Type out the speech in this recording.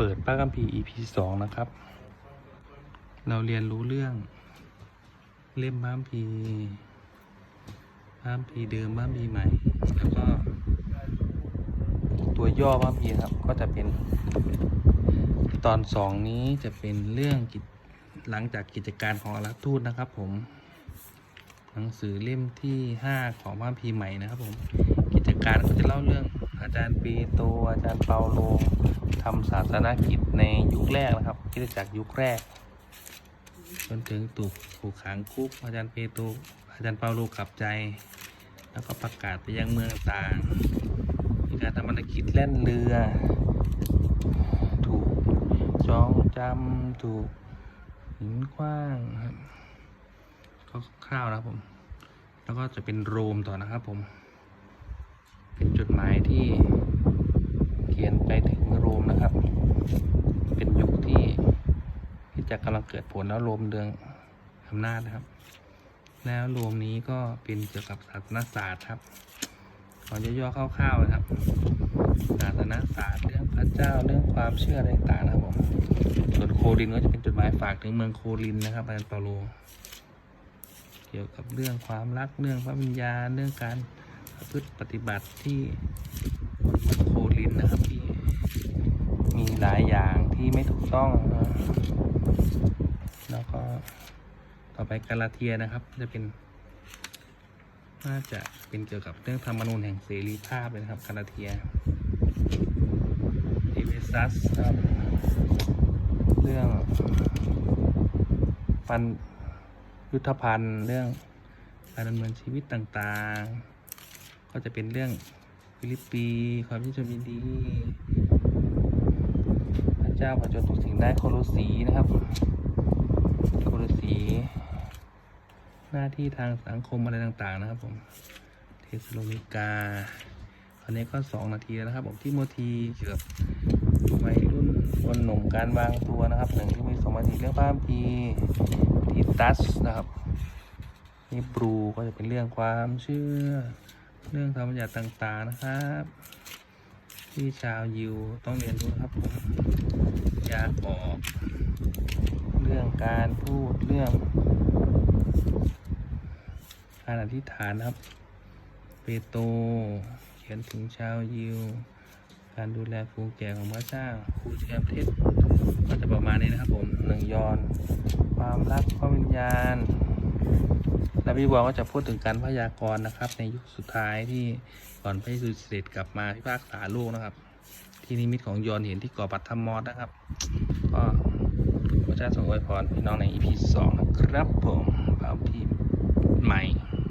เปิดป้ากัมพี EP สองนะครับ เราเรียนรู้เรื่อง เล่มบ้ามพีบ้ามพีเดิมบ้ามพีใหม่ แล้วก็ ตัวย่อบ้ามพีครับ ก็จะเป็น ตอนสองนี้จะเป็นเรื่องกิจหลังจากกิจการของอารักทูตนะครับ ผม หนังสือเล่มที่ห้าของบ้ามพีใหม่นะครับ ผม กิจการก็จะเล่าเรื่องอาจารย์ปีโตอาจารย์เปาโล ทำศาสนกิจในยุคแรกนะครับคิดจักยุคแรก จนถึงถูกถูกขังคุกอาจารย์เปโตรอาจารย์เปาโลกลับใจ แล้วก็ประกาศไปยังเมืองต่างมีการทำภารกิจแล่นเรือ ถูกจองจำถูกหินขว้างครับก็คร่าวนะครับผม แล้วก็จะเป็นโรมต่อนะครับผม เป็นจดหมายที่เขียนไปถึงโรมนะครับ เป็นยุคที่ที่ จะกำลังเกิดผลแล้วโรมเดืองอำนาจนะครับ แล้วโรมนี้ก็เป็นเกี่ยวกับศาสนศาสตร์ครับขอย่อๆคร่าวๆนะครับศาสนศาสตร์เรื่องพระเจ้าเรื่องความเชื่ออะไรต่างๆนะครับผมส่วนโครินก็จะเป็นจดหมายฝากถึงเมืองโครินนะครับอาจารย์เปาโลเกี่ยวกับเรื่องความรักเรื่องพระวิญญาณเรื่องการประพฤติปฏิบัติที่โครินนะครับที่มีหลายอย่างที่ไม่ถูกต้องนะ ต่อไปกาลาเทียนะครับ จะเป็น น่าจะเป็นเกี่ยวกับเรื่องธรรมนูญแห่งเสรีภาพเลยนะครับกาลาเทียเอเวซัสครับ เรื่องปันยุทธภัณฑ์เรื่องการดำเนินชีวิตต่างๆ ก็จะเป็นเรื่องฟิลิปปีความที่ชมยินดี พระเจ้าประจนทุกสิ่งได้โคโลสีนะครับ โคโลสี หน้าที่ทางสังคมอะไรต่างๆนะครับผม เทสโลนิกาคราวนี้ก็สองนาทีแล้วนะครับผมที่โมทีเกี่ยวกับวัยรุ่นคนหนุ่มการวางตัวนะครับหนึ่งที่มีสองนาทีเรื่องพระคัมภีร์ทิตัสนะครับนี่บรูก็จะเป็นเรื่องความเชื่อ เรื่องธรรมบัญญัติต่างๆนะครับ ที่ชาวยิวต้องเรียนรู้นะครับผมยากออก เรื่องการพูดเรื่อง การอธิษฐานนะครับ เปโตรเขียนถึงชาวยิว การดูแลฟูงแก่ของพระเจ้าครูเทียมเทศก็จะประมาณนี้นะครับผมหนึ่งยอน ความรักพระวิญญาณและพี่บอกก็จะพูดถึงการพยากรณ์นะครับ ในยุคสุดท้ายที่ก่อนพระเยซูเสด็จกลับมาพิพากษาโลกนะครับ ที่นิมิตของยอนเห็นที่ก่อปัตธรรมอสนะครับ ก็พระเจ้าทรงอวยพรพี่น้องใน EP สองนะครับผมทีมใหม่